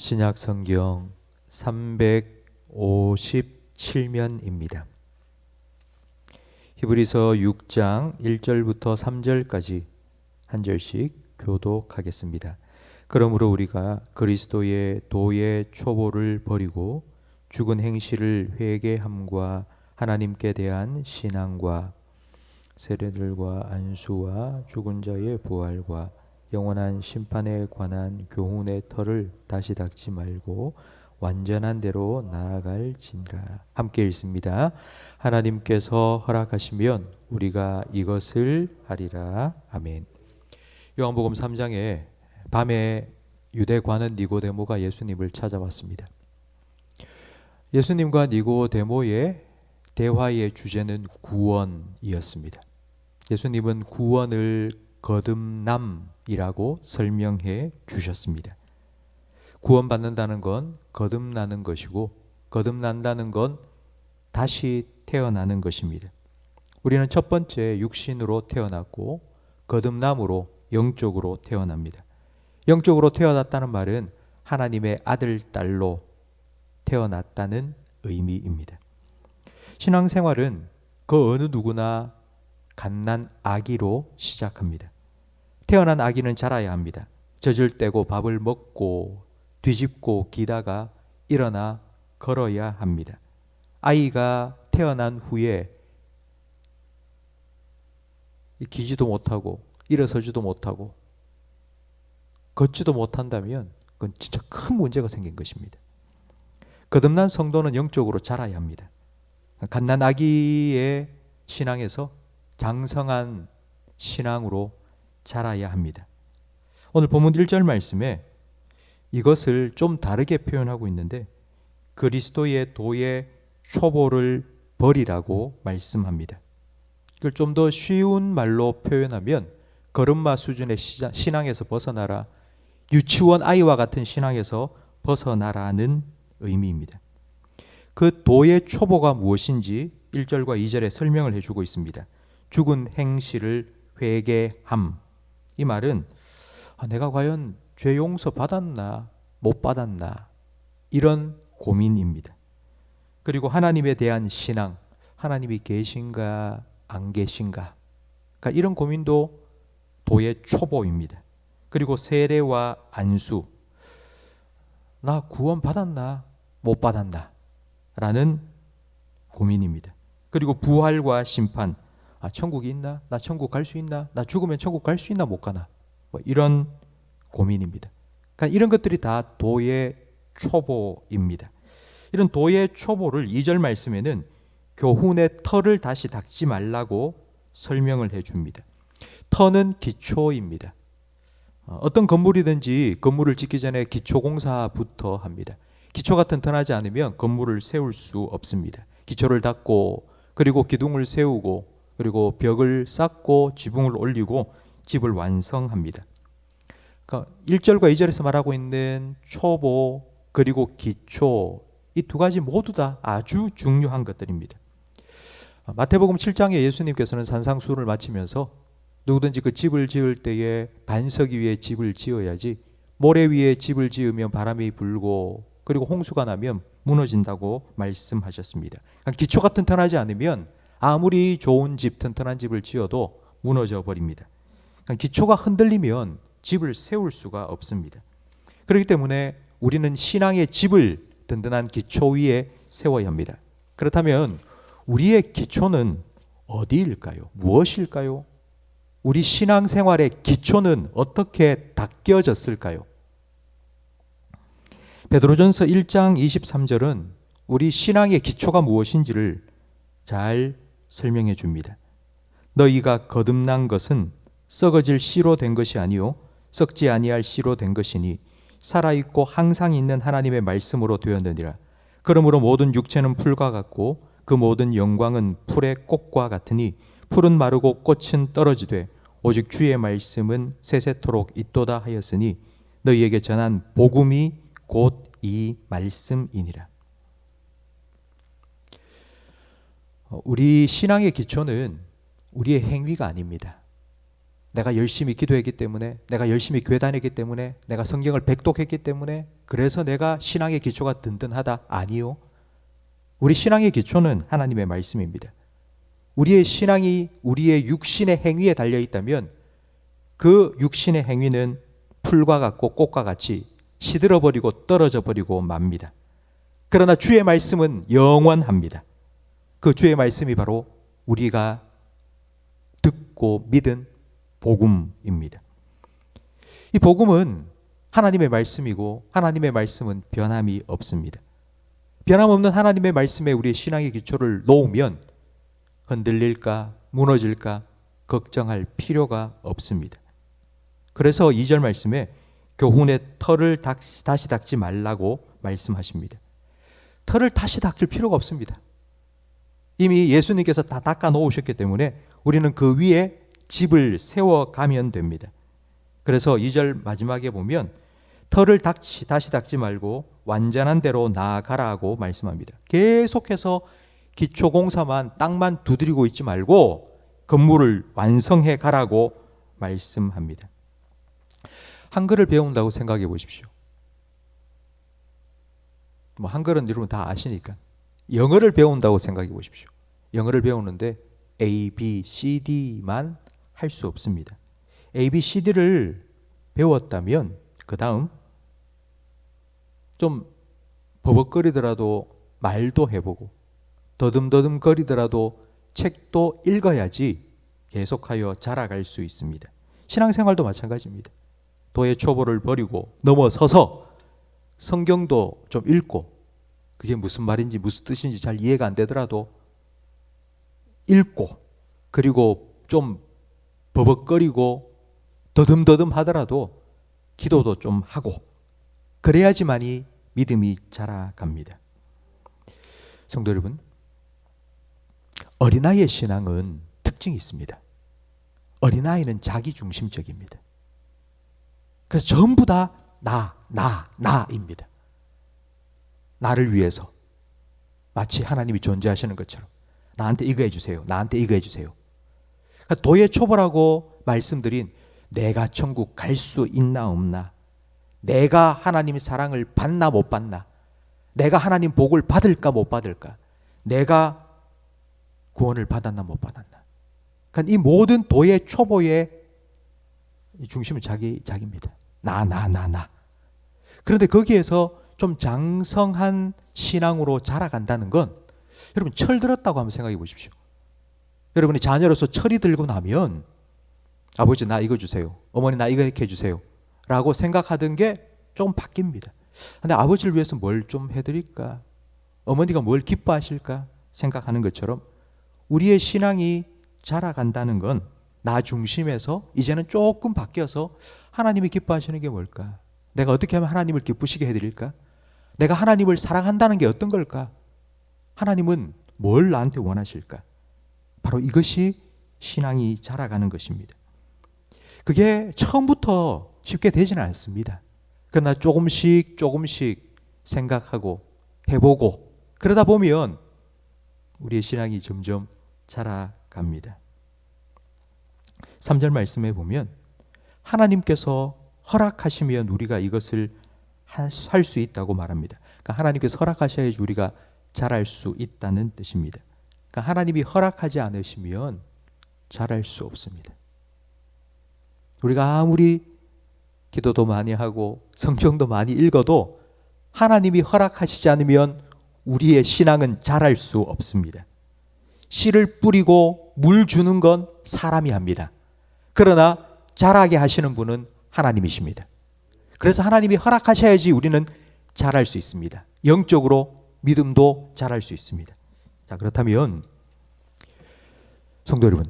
신약 성경 357면입니다. 히브리서 6장 1절부터 3절까지 한 절씩 교독하겠습니다. 그러므로 우리가 그리스도의 도의 초보를 버리고 죽은 행실을 회개함과 하나님께 대한 신앙과 세례들과 안수와 죽은 자의 부활과 영원한 심판에 관한 교훈의 털을 다시 닦지 말고 완전한 대로 나아갈지니라. 함께 읽습니다. 하나님께서 허락하시면 우리가 이것을 하리라. 아멘. 요한복음 3장에 밤에 유대관은 니고데모가 예수님을 찾아왔습니다. 예수님과 니고데모의 대화의 주제는 구원이었습니다. 예수님은 구원을 거듭남이라고 설명해 주셨습니다. 구원받는다는 건 거듭나는 것이고 거듭난다는 건 다시 태어나는 것입니다. 우리는 첫 번째 육신으로 태어났고 거듭남으로 영적으로 태어납니다. 영적으로 태어났다는 말은 하나님의 아들, 딸로 태어났다는 의미입니다. 신앙생활은 그 어느 누구나 갓난 아기로 시작합니다. 태어난 아기는 자라야 합니다. 젖을 떼고 밥을 먹고 뒤집고 기다가 일어나 걸어야 합니다. 아이가 태어난 후에 기지도 못하고 일어서지도 못하고 걷지도 못한다면 그건 진짜 큰 문제가 생긴 것입니다. 거듭난 성도는 영적으로 자라야 합니다. 갓난 아기의 신앙에서 장성한 신앙으로 자라야 합니다. 오늘 본문 1절 말씀에 이것을 좀 다르게 표현하고 있는데 그리스도의 도의 초보를 버리라고 말씀합니다. 이걸 좀 더 쉬운 말로 표현하면 걸음마 수준의 신앙에서 벗어나라 유치원 아이와 같은 신앙에서 벗어나라는 의미입니다. 그 도의 초보가 무엇인지 1절과 2절에 설명을 해주고 있습니다. 죽은 행실을 회개함. 이 말은 아, 내가 과연 죄 용서 받았나 못 받았나 이런 고민입니다. 그리고 하나님에 대한 신앙, 하나님이 계신가 안 계신가, 그러니까 이런 고민도 도의 초보입니다. 그리고 세례와 안수, 나 구원 받았나 못 받았나 라는 고민입니다. 그리고 부활과 심판, 아, 천국이 있나? 나 천국 갈 수 있나? 나 죽으면 천국 갈 수 있나? 못 가나? 뭐 이런 고민입니다. 그러니까 이런 것들이 다 도의 초보입니다. 이런 도의 초보를 2절 말씀에는 교훈의 터를 다시 닦지 말라고 설명을 해 줍니다. 터는 기초입니다. 어, 어떤 건물이든지 건물을 짓기 전에 기초공사부터 합니다. 기초가 튼튼하지 않으면 건물을 세울 수 없습니다. 기초를 닦고 그리고 기둥을 세우고 그리고 벽을 쌓고 지붕을 올리고 집을 완성합니다. 그러니까 1절과 2절에서 말하고 있는 초보 그리고 기초 이 두 가지 모두 다 아주 중요한 것들입니다. 마태복음 7장에 예수님께서는 산상수훈을 마치면서 누구든지 그 집을 지을 때에 반석 위에 집을 지어야지 모래 위에 집을 지으면 바람이 불고 그리고 홍수가 나면 무너진다고 말씀하셨습니다. 그러니까 기초가 튼튼하지 않으면 아무리 좋은 집, 튼튼한 집을 지어도 무너져 버립니다. 그러니까 기초가 흔들리면 집을 세울 수가 없습니다. 그렇기 때문에 우리는 신앙의 집을 든든한 기초 위에 세워야 합니다. 그렇다면 우리의 기초는 어디일까요? 무엇일까요? 우리 신앙생활의 기초는 어떻게 닦여졌을까요? 베드로전서 1장 23절은 우리 신앙의 기초가 무엇인지를 잘 설명해 줍니다. 너희가 거듭난 것은 썩어질 씨로 된 것이 아니요 썩지 아니할 씨로 된 것이니 살아 있고 항상 있는 하나님의 말씀으로 되었느니라. 그러므로 모든 육체는 풀과 같고 그 모든 영광은 풀의 꽃과 같으니 풀은 마르고 꽃은 떨어지되 오직 주의 말씀은 세세토록 있도다 하였으니 너희에게 전한 복음이 곧 이 말씀이니라. 어, 우리 신앙의 기초는 우리의 행위가 아닙니다. 내가 열심히 기도했기 때문에, 내가 열심히 교회 다녔기 때문에, 내가 성경을 백독했기 때문에 그래서 내가 신앙의 기초가 든든하다? 아니요. 우리 신앙의 기초는 하나님의 말씀입니다. 우리의 신앙이 우리의 육신의 행위에 달려 있다면 그 육신의 행위는 풀과 같고 꽃과 같이 시들어 버리고 떨어져 버리고 맙니다. 그러나 주의 말씀은 영원합니다. 그 주의 말씀이 바로 우리가 듣고 믿은 복음입니다. 이 복음은 하나님의 말씀이고 하나님의 말씀은 변함이 없습니다. 변함없는 하나님의 말씀에 우리의 신앙의 기초를 놓으면 흔들릴까 무너질까 걱정할 필요가 없습니다. 그래서 2절 말씀에 교훈의 털을 다시 닦지 말라고 말씀하십니다. 털을 다시 닦을 필요가 없습니다. 이미 예수님께서 다 닦아 놓으셨기 때문에 우리는 그 위에 집을 세워 가면 됩니다. 그래서 2절 마지막에 보면 털을 닦지, 다시 닦지 말고 완전한 대로 나아가라고 말씀합니다. 계속해서 기초공사만 땅만 두드리고 있지 말고 건물을 완성해 가라고 말씀합니다. 한글을 배운다고 생각해 보십시오. 뭐 한글은 여러분 다 아시니까 영어를 배운다고 생각해 보십시오. 영어를 배우는데 A, B, C, D만 할 수 없습니다. A, B, C, D를 배웠다면 그 다음 좀 버벅거리더라도 말도 해보고 더듬더듬거리더라도 책도 읽어야지 계속하여 자라갈 수 있습니다. 신앙생활도 마찬가지입니다. 도의 초보를 버리고 넘어서서 성경도 좀 읽고 그게 무슨 말인지 무슨 뜻인지 잘 이해가 안 되더라도 읽고 그리고 좀 버벅거리고 더듬더듬 하더라도 기도도 좀 하고 그래야지만이 믿음이 자라갑니다. 성도 여러분, 어린아이의 신앙은 특징이 있습니다. 어린아이는 자기 중심적입니다. 그래서 전부 다 나, 나, 나입니다. 나를 위해서. 마치 하나님이 존재하시는 것처럼. 나한테 이거 해주세요. 나한테 이거 해주세요. 그러니까 도의 초보라고 말씀드린 내가 천국 갈 수 있나 없나. 내가 하나님의 사랑을 받나 못 받나. 내가 하나님 복을 받을까 못 받을까. 내가 구원을 받았나 못 받았나. 그러니까 이 모든 도의 초보의 중심은 자기 자기입니다. 나, 나, 나, 나. 그런데 거기에서 좀 장성한 신앙으로 자라간다는 건 여러분 철 들었다고 한번 생각해 보십시오. 여러분이 자녀로서 철이 들고 나면 아버지 나 이거 주세요. 어머니 나 이거 이렇게 해주세요. 라고 생각하던 게 조금 바뀝니다. 근데 아버지를 위해서 뭘 좀 해드릴까? 어머니가 뭘 기뻐하실까? 생각하는 것처럼 우리의 신앙이 자라간다는 건 나 중심에서 이제는 조금 바뀌어서 하나님이 기뻐하시는 게 뭘까? 내가 어떻게 하면 하나님을 기쁘시게 해드릴까? 내가 하나님을 사랑한다는 게 어떤 걸까? 하나님은 뭘 나한테 원하실까? 바로 이것이 신앙이 자라가는 것입니다. 그게 처음부터 쉽게 되지는 않습니다. 그러나 조금씩 조금씩 생각하고 해보고 그러다 보면 우리의 신앙이 점점 자라갑니다. 3절 말씀에 보면 하나님께서 허락하시면 우리가 이것을 할 수 있다고 말합니다. 그러니까 하나님께서 허락하셔야지 우리가 잘할 수 있다는 뜻입니다. 그러니까 하나님이 허락하지 않으시면 잘할 수 없습니다. 우리가 아무리 기도도 많이 하고 성경도 많이 읽어도 하나님이 허락하시지 않으면 우리의 신앙은 자랄 수 없습니다. 씨를 뿌리고 물 주는 건 사람이 합니다. 그러나 자라게 하시는 분은 하나님이십니다. 그래서 하나님이 허락하셔야지 우리는 자랄 수 있습니다. 영적으로 믿음도 자랄 수 있습니다. 자, 그렇다면 성도 여러분,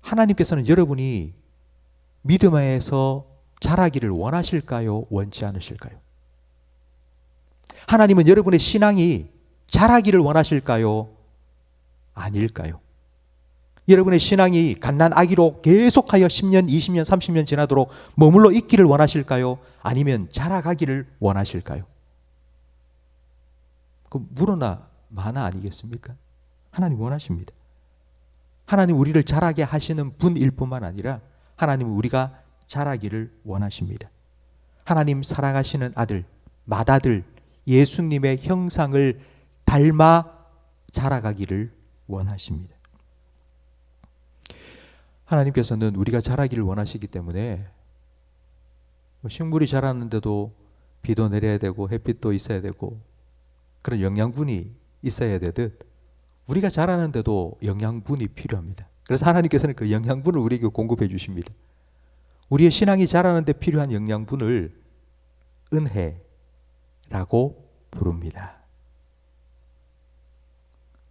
하나님께서는 여러분이 믿음 에서 자라기를 원하실까요? 원치 않으실까요? 하나님은 여러분의 신앙이 자라기를 원하실까요? 아닐까요? 여러분의 신앙이 갓난 아기로 계속하여 10년, 20년, 30년 지나도록 머물러 있기를 원하실까요? 아니면 자라가기를 원하실까요? 그 물어나 마나 아니겠습니까? 하나님 원하십니다. 하나님 우리를 자라게 하시는 분일 뿐만 아니라 하나님 우리가 자라기를 원하십니다. 하나님 사랑하시는 아들, 맏아들 예수님의 형상을 닮아 자라가기를 원하십니다. 하나님께서는 우리가 자라기를 원하시기 때문에 뭐 식물이 자라는데도 비도 내려야 되고 햇빛도 있어야 되고 그런 영양분이 있어야 되듯 우리가 자라는데도 영양분이 필요합니다. 그래서 하나님께서는 그 영양분을 우리에게 공급해 주십니다. 우리의 신앙이 자라는데 필요한 영양분을 은혜라고 부릅니다.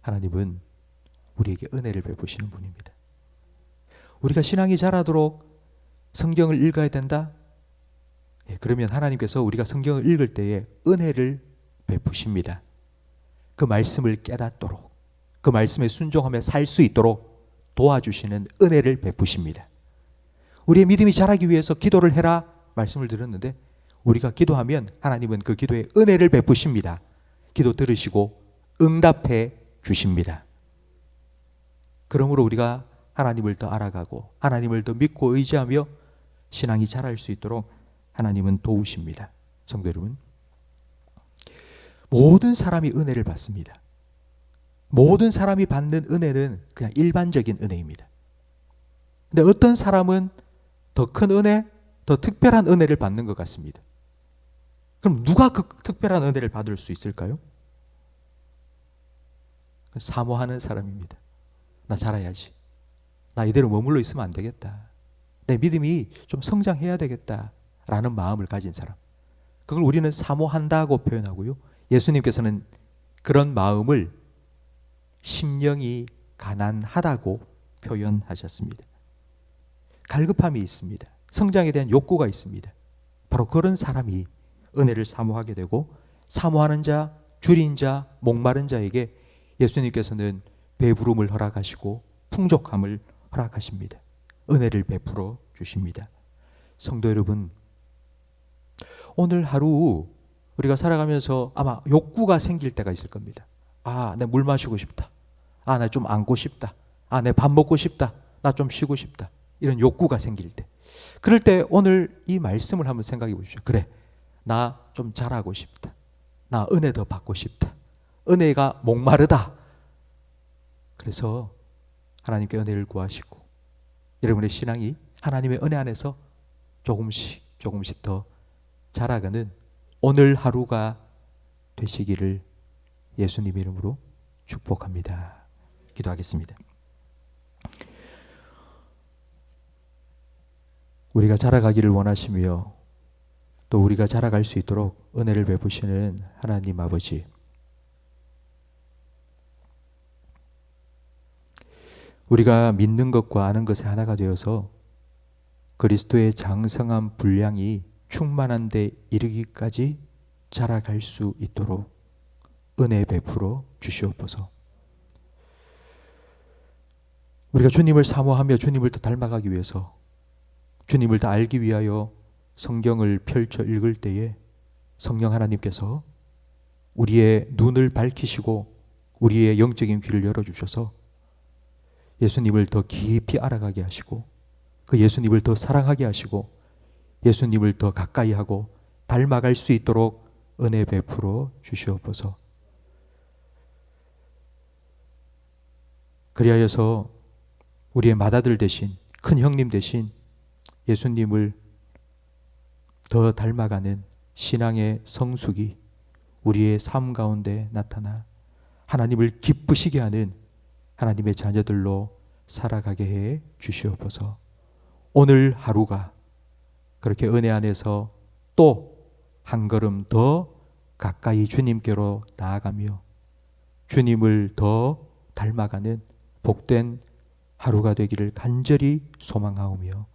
하나님은 우리에게 은혜를 베푸시는 분입니다. 우리가 신앙이 자라도록 성경을 읽어야 된다? 예, 그러면 하나님께서 우리가 성경을 읽을 때에 은혜를 베푸십니다. 그 말씀을 깨닫도록, 그 말씀에 순종하며 살 수 있도록 도와주시는 은혜를 베푸십니다. 우리의 믿음이 자라기 위해서 기도를 해라 말씀을 드렸는데 우리가 기도하면 하나님은 그 기도에 은혜를 베푸십니다. 기도 들으시고 응답해 주십니다. 그러므로 우리가 하나님을 더 알아가고 하나님을 더 믿고 의지하며 신앙이 자랄 수 있도록 하나님은 도우십니다. 성도 여러분. 모든 사람이 은혜를 받습니다. 모든 사람이 받는 은혜는 그냥 일반적인 은혜입니다. 근데 어떤 사람은 더 큰 은혜, 더 특별한 은혜를 받는 것 같습니다. 그럼 누가 그 특별한 은혜를 받을 수 있을까요? 사모하는 사람입니다. 나 잘해야지. 나 이대로 머물러 있으면 안 되겠다. 내 믿음이 좀 성장해야 되겠다. 라는 마음을 가진 사람. 그걸 우리는 사모한다고 표현하고요. 예수님께서는 그런 마음을 심령이 가난하다고 표현하셨습니다. 갈급함이 있습니다. 성장에 대한 욕구가 있습니다. 바로 그런 사람이 은혜를 사모하게 되고 사모하는 자, 줄인 자, 목마른 자에게 예수님께서는 배부름을 허락하시고 풍족함을 허락하십니다. 은혜를 베풀어 주십니다. 성도 여러분, 오늘 하루 우리가 살아가면서 아마 욕구가 생길 때가 있을 겁니다. 아, 내 물 마시고 싶다. 아, 나 좀 안고 싶다. 아, 내 밥 먹고 싶다. 나 좀 쉬고 싶다. 이런 욕구가 생길 때. 그럴 때 오늘 이 말씀을 한번 생각해 보십시오. 그래. 나 좀 잘하고 싶다. 나 은혜 더 받고 싶다. 은혜가 목마르다. 그래서 하나님께 은혜를 구하시고 여러분의 신앙이 하나님의 은혜 안에서 조금씩 조금씩 더 자라가는 오늘 하루가 되시기를 예수님 이름으로 축복합니다. 기도하겠습니다. 우리가 자라가기를 원하시며 또 우리가 자라갈 수 있도록 은혜를 베푸시는 하나님 아버지. 우리가 믿는 것과 아는 것의 하나가 되어서 그리스도의 장성한 분량이 충만한 데 이르기까지 자라갈 수 있도록 은혜 베풀어 주시옵소서. 우리가 주님을 사모하며 주님을 더 닮아가기 위해서 주님을 더 알기 위하여 성경을 펼쳐 읽을 때에 성령 하나님께서 우리의 눈을 밝히시고 우리의 영적인 귀를 열어주셔서 예수님을 더 깊이 알아가게 하시고 그 예수님을 더 사랑하게 하시고 예수님을 더 가까이 하고 닮아갈 수 있도록 은혜 베풀어 주시옵소서. 그리하여서 우리의 맏아들 대신 큰 형님 대신 예수님을 더 닮아가는 신앙의 성숙이 우리의 삶 가운데 나타나 하나님을 기쁘시게 하는 하나님의 자녀들로 살아가게 해 주시옵소서. 오늘 하루가 그렇게 은혜 안에서 또 한 걸음 더 가까이 주님께로 나아가며 주님을 더 닮아가는 복된 하루가 되기를 간절히 소망하오며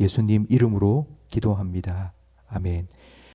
예수님 이름으로 기도합니다. 아멘.